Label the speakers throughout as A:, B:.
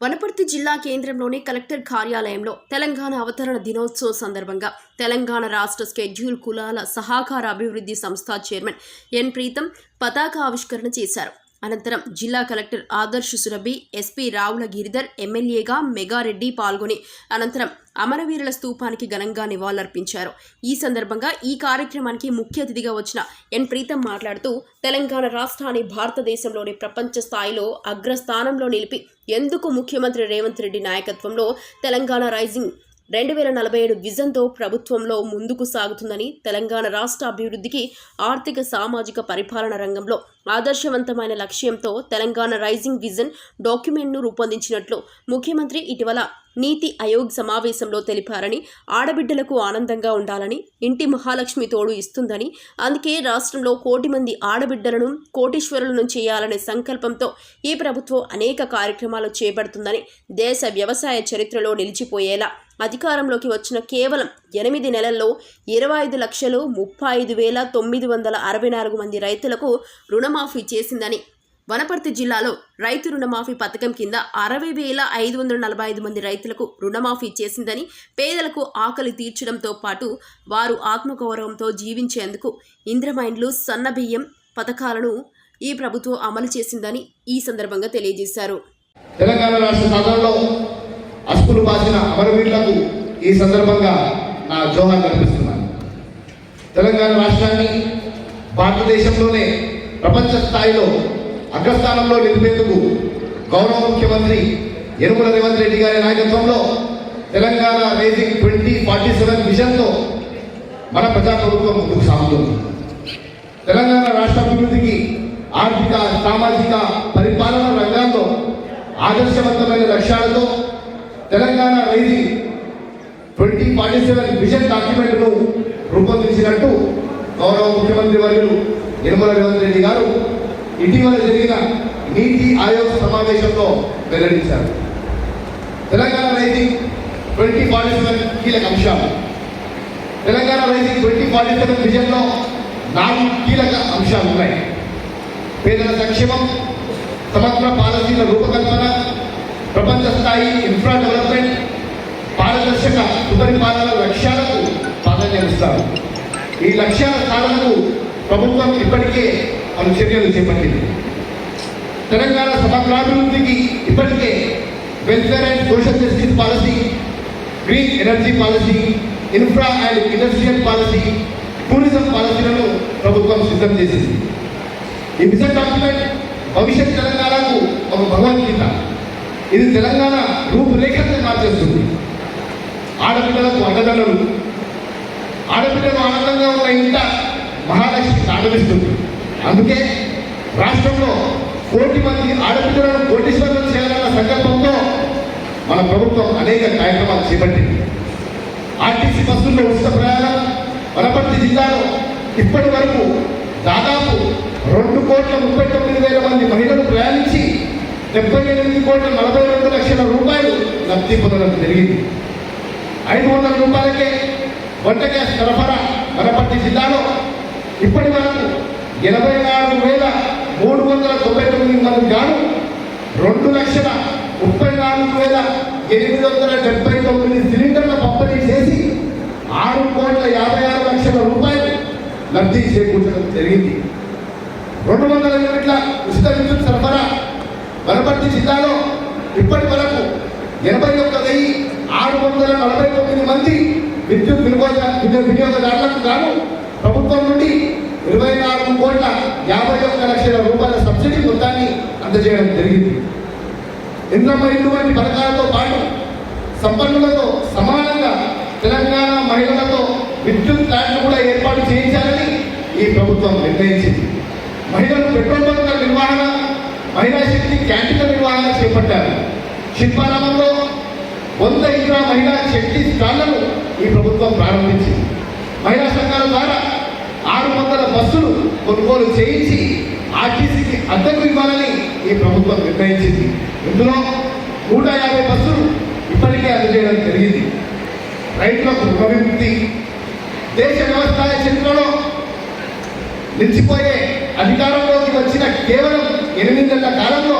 A: వనపర్తి జిల్లా కేంద్రంలోని కలెక్టర్ కార్యాలయంలో తెలంగాణ అవతరణ దినోత్సవం సందర్భంగా తెలంగాణ రాష్ట్ర స్కెడ్యూల్ కులాల సహకార అభివృద్ధి సంస్థ చైర్మన్ ఎన్ ప్రీతం పతాక ఆవిష్కరణ చేశారు. అనంతరం జిల్లా కలెక్టర్ ఆదర్శ్ సురభి ఎస్పీ రావుల గిరిధర్ ఎమ్మెల్యేగా మెగారెడ్డి పాల్గొని అనంతరం అమరవీరుల స్తూపానికి ఘనంగా నివాళులర్పించారు. ఈ సందర్భంగా ఈ కార్యక్రమానికి ముఖ్య అతిథిగా వచ్చిన ఎన్. ప్రీతం మాట్లాడుతూ తెలంగాణ రాష్ట్రాన్ని భారతదేశంలోని ప్రపంచ స్థాయిలో అగ్రస్థానంలో నిలిపి ఎందుకు ముఖ్యమంత్రి రేవంత్ రెడ్డి నాయకత్వంలో తెలంగాణ రైజింగ్ రెండు వేల నలభై ఏడు విజన్తో ప్రభుత్వంలో ముందుకు సాగుతుందని తెలంగాణ రాష్ట్ర అభివృద్ధికి ఆర్థిక సామాజిక పరిపాలన రంగంలో ఆదర్శవంతమైన లక్ష్యంతో తెలంగాణ రైజింగ్ విజన్ డాక్యుమెంట్ను రూపొందించినట్లు ముఖ్యమంత్రి ఇటీవల నీతి ఆయోగ్ సమావేశంలో తెలిపారని ఆడబిడ్డలకు ఆనందంగా ఉండాలని ఇంటి మహాలక్ష్మి తోడు ఇస్తుందని అందుకే రాష్ట్రంలో కోటి మంది ఆడబిడ్డలను కోటీశ్వరులను చేయాలనే సంకల్పంతో ఈ ప్రభుత్వం అనేక కార్యక్రమాలు చేపడుతుందని దేశ వ్యవసాయ చరిత్రలో నిలిచిపోయేలా. అధికారంలోకి వచ్చిన కేవలం ఎనిమిది నెలల్లో ఇరవై ఐదు లక్షలు ముప్పై ఐదు వేల తొమ్మిది వందల అరవై నాలుగు మంది రైతులకు రుణమాఫీ చేసిందని వనపర్తి జిల్లాలో రైతు రుణమాఫీ పథకం కింద అరవై వేల ఐదు వందల నలభై ఐదు మంది రైతులకు రుణమాఫీ చేసిందని పేదలకు ఆకలి తీర్చడంతో పాటు వారు ఆత్మగౌరవంతో జీవించేందుకు ఇంద్రమైండ్లు సన్నబియ్యం పథకాలను ఈ ప్రభుత్వం అమలు చేసిందని ఈ సందర్భంగా తెలియజేశారు.
B: తెలంగాణ రాష్ట్ర సాధనలో అస్పులు బాసిన అమరవీరులకు ఈ సందర్భంగా నా జోహార్ కనిపిస్తున్నాను తెలంగాణ రాష్ట్రాన్ని భారతదేశంలోనే ప్రపంచ స్థాయిలో అగ్రస్థానంలో నిలిపేందుకు గౌరవ ముఖ్యమంత్రి యనుమల రేవంత్ రెడ్డి గారి నాయకత్వంలో Telangana racing twenty forty seven విజన్తో మన ప్రజాప్రభుత్వం ముందుకు సాగుతుంది. తెలంగాణ రాష్ట్ర అభివృద్ధికి ఆర్థిక సామాజిక పరిపాలన రంగాల్లో ఆదర్శవంతమైన లక్ష్యాలతో Telangana rising twenty forty seven vision డాక్యుమెంట్ను రూపొందించినట్టు గౌరవ ముఖ్యమంత్రి వర్యులు నిర్మల రేవంత్ రెడ్డి గారు ఇటీవల జరిగిన నీతి ఆయోగ్ సమావేశంలో వెల్లడించారు. Telangana rising twenty forty seven కీలక అంశాలు. Telangana rising twenty forty seven విజన్లో నాలుగు కీలక అంశాలు ఉన్నాయి. పేదల సంక్షేమం సమగ్ర పాలసీల రూపకల్పన ప్రపంచ స్థాయి ఇన్ఫ్రా డెవలప్మెంట్ పారదర్శక సుపరిపాలన లక్ష్యాలకు ప్రాధాన్యమిస్తారు. ఈ లక్ష్యాల సాధనకు ప్రభుత్వం ఇప్పటికే పలు చర్యలు చేపట్టింది. తెలంగాణ సమగ్రాభివృద్ధికి ఇప్పటికే welfare and social justice policy green energy policy infra and industrial policy tourism పాలసీలను ప్రభుత్వం సిద్ధం చేసింది. ఈ మిషన్ డాక్యుమెంట్ భవిష్యత్ తెలంగాణకు ఒక భగవద్గీత. ఇది తెలంగాణ రూపురేఖలను మార్చేస్తుంది. ఆడపిల్లలకు అండదండలు. ఆడపిల్లలు ఆనందంగా ఉన్న ఇంట మహాలక్ష్మి ఆనందిస్తుంది అందుకే రాష్ట్రంలో కోటి మంది ఆడపిల్లలను కోటీశ్వరులను చేయాలన్న సంకల్పంతో మన ప్రభుత్వం అనేక కార్యక్రమాలు చేపట్టింది. ఆర్టీసీ బస్సుల్లో ఉచిత ప్రయాణం వనపర్తి జిల్లాలో ఇప్పటి వరకు దాదాపు రెండు కోట్ల ముప్పై తొమ్మిది వేల మంది మహిళలు ప్రయాణించి డెబ్బై ఎనిమిది కోట్ల నలభై రెండు లక్షల రూపాయలు లబ్ధి పొందడం జరిగింది. ఐదు వందల రూపాయలకే వంట గ్యాస్ సరఫరా వనపర్తి జిల్లాలో ఇప్పటి వరకు ఎనభై నాలుగు వేల మూడు వందల తొంభై తొమ్మిది మంది గాను రెండు లక్షల ముప్పై నాలుగు వేల ఎనిమిది వందల డెబ్బై తొమ్మిది సిలిండర్ల పంపిణీ చేసి ఆరు కోట్ల యాభై ఆరు లక్షల రూపాయలు లబ్ధి చేకూర్చడం జరిగింది. రెండు వందల యూనిట్ల ఉచిత విద్యుత్ సరఫరా వనపర్తి జిల్లాలో ఇప్పటి వరకు ఎనభై ఒక్క వెయ్యి ఆరు వందల నలభై తొమ్మిది మంది విద్యుత్ వినియోగ విద్యుత్ వినియోగదారులకు గాను ప్రభుత్వం నుండి ఇరవై నాలుగు కోట్ల యాభై ఒక్క లక్షల రూపాయల సబ్సిడీ మొత్తాన్ని అందజేయడం జరిగింది. ఇంద్రమ్మ ఇటువంటి పథకాలతో పాటు సంపన్నులతో సమానంగా తెలంగాణ మహిళలతో విద్యుత్ ప్లాంట్లు కూడా ఏర్పాటు చేయించాలని ఈ ప్రభుత్వం నిర్ణయించింది. మహిళలు పెట్రోల్ బంకుల నిర్వహణ మహిళా శక్తి క్యాంటీన్ల నిర్వహణ చేపట్టారు. శిల్పారామంలో వంద ఇంద్రా మహిళా శక్తి స్టాళ్ళను ఈ ప్రభుత్వం ప్రారంభించింది. మహిళా సంఘాల ద్వారా ఆరు వందల బస్సులు కొనుగోలు చేయించి ఆర్టీసీకి అద్దెకు ఇవ్వాలని ఈ ప్రభుత్వం నిర్ణయించింది. ఇందులో నూట యాభై బస్సులు ఇప్పటికే అందజేయడం జరిగింది. రైతులకు ఉపవిముక్తి దేశ వ్యవసాయ చరిత్రలో నిలిచిపోయే అధికారంలోకి వచ్చిన కేవలం ఎనిమిది నెలల కాలంలో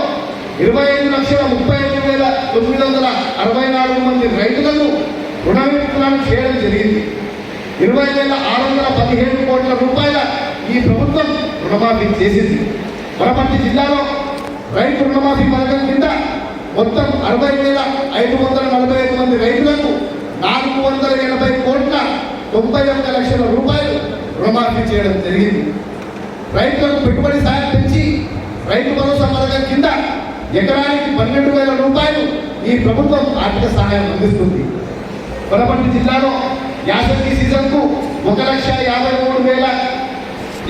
B: ఇరవై ఐదు లక్షల ముప్పై ఐదు వేల తొమ్మిది వందల అరవై నాలుగు మంది రైతులకు రుణ విముక్తులను చేయడం జరిగింది. ఇరవై వేల ఆరు వందల పదిహేడు కోట్ల రూపాయల ఈ ప్రభుత్వం రుణమాఫీ చేసింది. వనపర్తి జిల్లాలో రైతు రుణమాఫీ పథకం కింద మొత్తం అరవై వేల ఐదు వందల నలభై ఐదు మంది రైతులకు నాలుగు వందల ఎనభై కోట్ల తొంభై ఒక్క లక్షల రూపాయలు రుణమాఫీ చేయడం జరిగింది. రైతులకు పెట్టుబడి సాయం పెంచి రైతు భరోసా పథకం కింద ఎకరానికి పన్నెండు వేల రూపాయలు ఈ ప్రభుత్వం ఆర్థిక సహాయం అందిస్తుంది. వనపర్తి జిల్లాలో యాసంగి సీజన్కు ఒక లక్ష యాభై మూడు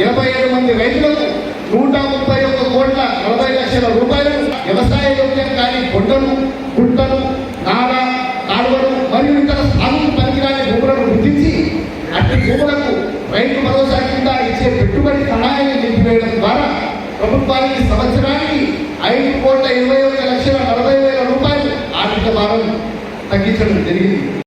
B: ఇరవై ఏడు మంది రైతులకు నూట ముప్పై ఒక్క కోట్ల నలభై లక్షల రూపాయలను వ్యవసాయ యోగ్యం కాని కొండలు గుట్టలు నాడ కాలువలు మరియు ఇతర సాగు పనికిరాని భూములను గుర్తించి అట్టి భూములకు రైతు భరోసా కింద ఇచ్చే పెట్టుబడి సహాయాన్ని నిలిపివేయడం ద్వారా ప్రభుత్వానికి సంవత్సరానికి ఐదు కోట్ల ఇరవై ఒక్క లక్షల నలభై వేల రూపాయలు ఆర్థిక భారం తగ్గించడం జరిగింది.